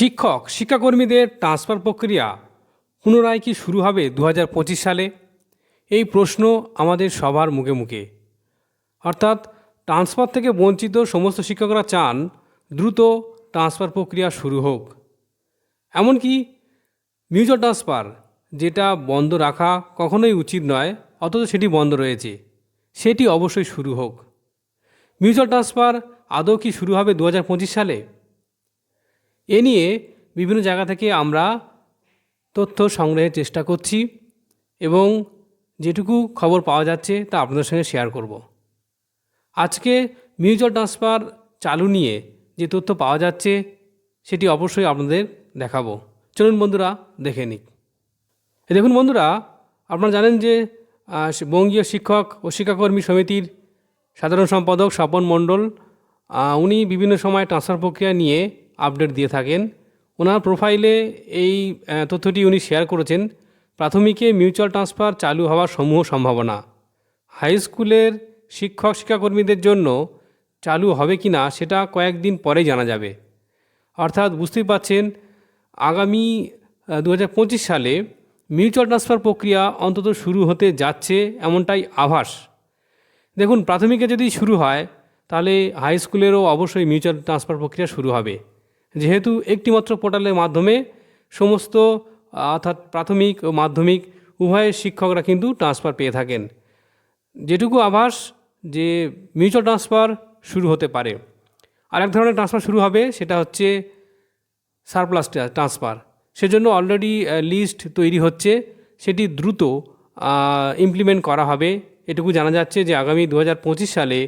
শিক্ষক, শিক্ষাকর্মীদের ট্রান্সফার প্রক্রিয়া পুনরায় কি শুরু হবে দু হাজার পঁচিশ সালে? এই প্রশ্ন আমাদের সবার মুখে মুখে। অর্থাৎ ট্রান্সফার থেকে বঞ্চিত সমস্ত শিক্ষকরা চান দ্রুত ট্রান্সফার প্রক্রিয়া শুরু হোক। এমনকি মিউচুয়াল ট্রান্সফার যেটা বন্ধ রাখা কখনোই উচিত নয়, অথচ সেটি বন্ধ রয়েছে, সেটি অবশ্যই শুরু হোক। মিউচুয়াল ট্রান্সফার আদৌ কি শুরু হবে দু হাজার পঁচিশ সালে? এ নিয়ে বিভিন্ন জায়গা থেকে আমরা তথ্য সংগ্রহের চেষ্টা করছি এবং যেটুকু খবর পাওয়া যাচ্ছে তা আপনাদের সঙ্গে শেয়ার করব। আজকে মিউচুয়াল ট্রান্সফার চালু নিয়ে যে তথ্য পাওয়া যাচ্ছে সেটি অবশ্যই আপনাদের দেখাবো। চলুন বন্ধুরা, দেখে নিক। দেখুন বন্ধুরা, আপনারা জানেন যে বঙ্গীয় শিক্ষক ও শিক্ষাকর্মী সমিতির সাধারণ সম্পাদক স্বপন মণ্ডল উনি বিভিন্ন সময় ট্রান্সফার প্রক্রিয়া নিয়ে আপডেট দিয়ে থাকেন। ওনার প্রোফাইলে এই তথ্যটি উনি শেয়ার করেছেন, প্রাথমিকে মিউচুয়াল ট্রান্সফার চালু হওয়ার সমূহ সম্ভাবনা। হাই স্কুলের শিক্ষক শিক্ষাকর্মীদের জন্য চালু হবে কি না, সেটা কয়েকদিন পরেই জানা যাবে। অর্থাৎ বুঝতেই পাচ্ছেন, আগামী দু হাজার পঁচিশ সালে মিউচুয়াল ট্রান্সফার প্রক্রিয়া অন্তত শুরু হতে যাচ্ছে এমনটাই আভাস। দেখুন, প্রাথমিকে যদি শুরু হয়, তাহলে হাই স্কুলেরও অবশ্যই মিউচুয়াল ট্রান্সফার প্রক্রিয়া শুরু হবে। যেহেতু একটিমাত্র পোর্টালের মাধ্যমে সমস্ত, অর্থাৎ প্রাথমিক ও মাধ্যমিক উভয়ের শিক্ষকরা কিন্তু ট্রান্সফার পেয়ে থাকেন। যেটুকু আভাস যে মিউচুয়াল ট্রান্সফার শুরু হতে পারে। আর এক ধরনের ট্রান্সফার শুরু হবে সেটা হচ্ছে সারপ্লাস ট্রান্সফার। সেজন্য অলরেডি লিস্ট তৈরি হচ্ছে। সেটি দ্রুত ইমপ্লিমেন্ট করা হবে। এটুকু জানা যাচ্ছে যে আগামী দু হাজার পঁচিশ সালে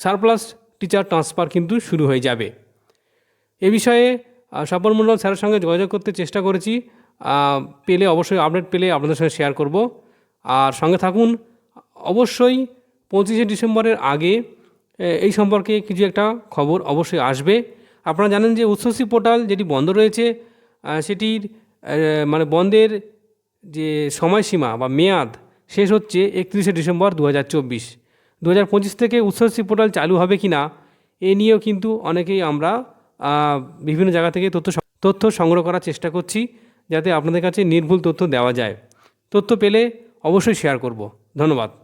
সারপ্লাস টিচার ট্রান্সফার কিন্তু শুরু হয়ে যাবে। এ বিষয়ে স্বপন মণ্ডল স্যারের সঙ্গে যোগাযোগ করতে চেষ্টা করেছি। পেলে অবশ্যই আপডেট পেলে আপনাদের সঙ্গে শেয়ার করব। আর সঙ্গে থাকুন, অবশ্যই পঁচিশে ডিসেম্বরের আগে এই সম্পর্কে কিছু একটা খবর অবশ্যই আসবে। আপনারা জানেন যে উচ্চশ্রী পোর্টাল যেটি বন্ধ রয়েছে সেটির মানে বন্ধের যে সময়সীমা বা মেয়াদ শেষ হচ্ছে একত্রিশে ডিসেম্বর দু হাজার চব্বিশ। দু হাজার পঁচিশ থেকে উচ্চশ্রী পোর্টাল চালু হবে কি না এ নিয়েও কিন্তু অনেকেই আমরা বিভিন্ন জায়গা থেকে তথ্য তথ্য সংগ্রহ করার চেষ্টা করছি যাতে আপনাদের কাছে নির্ভুল তথ্য দেওয়া যায়। তথ্য পেলে অবশ্যই শেয়ার করব। ধন্যবাদ।